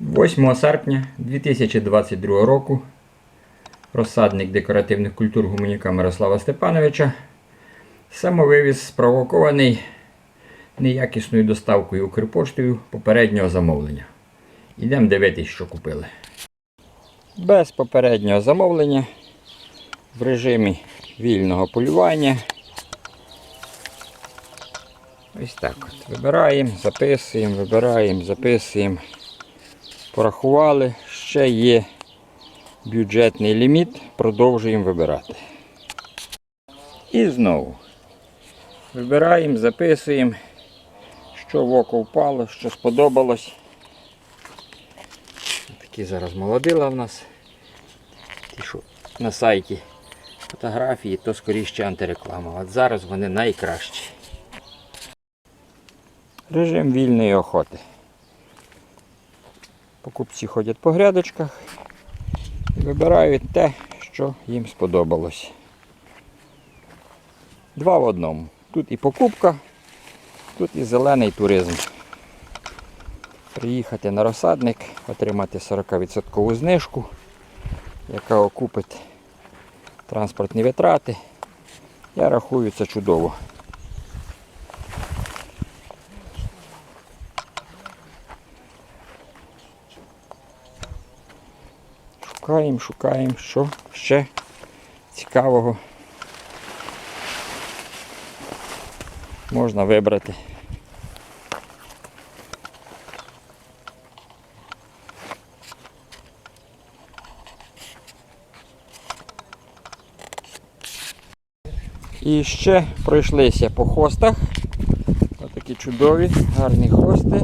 8 серпня 2022 року розсадник декоративних культур гуманіка Мирослава Степановича самовивіз спровокований неякісною доставкою Укрпоштою попереднього замовлення. Ідемо дивитись, що купили. Без попереднього замовлення в режимі вільного полювання. Ось так от. Вибираємо, записуємо, вибираємо, записуємо. Порахували, ще є бюджетний ліміт, продовжуємо вибирати. І знову вибираємо, записуємо, що в око впало, що сподобалось. Такі зараз молодила в нас. Ті, що на сайті фотографії, то скоріше антиреклама. От зараз вони найкращі. Режим вільної охоти. Покупці ходять по грядочках і вибирають те, що їм сподобалось. Два в одному. Тут і покупка, тут і зелений туризм. Приїхати на розсадник, отримати 40% знижку, яка окупить транспортні витрати. Я рахую це чудово. Шукаємо, шукаємо, що ще цікавого можна вибрати. І ще пройшлися по хостах. Отакі чудові, гарні хости.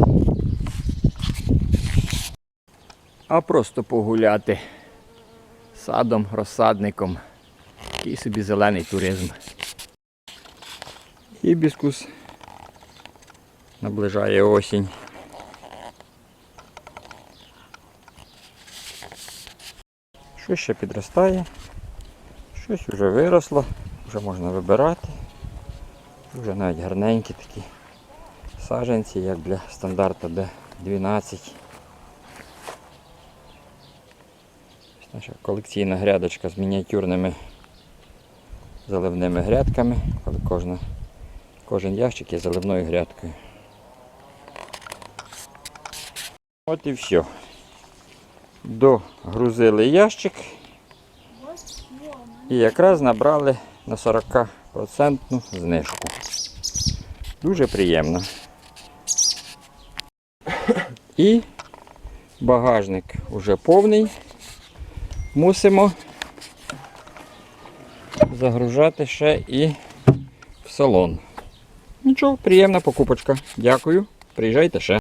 А просто погуляти садом, розсадником. Такий собі зелений туризм. Гібіскус. Наближає осінь. Щось ще підростає, щось вже виросло, вже можна вибирати. Вже навіть гарненькі такі саджанці, як для стандарту Д12. Ось Наша колекційна грядочка з мініатюрними заливними грядками, коли кожна, кожен ящик є заливною грядкою. От і все. Догрузили ящик і якраз набрали на 40% знижку. Дуже приємно. І багажник вже повний. Мусимо загружати ще і в салон. Нічого, приємна покупочка. Дякую. Приїжджайте ще.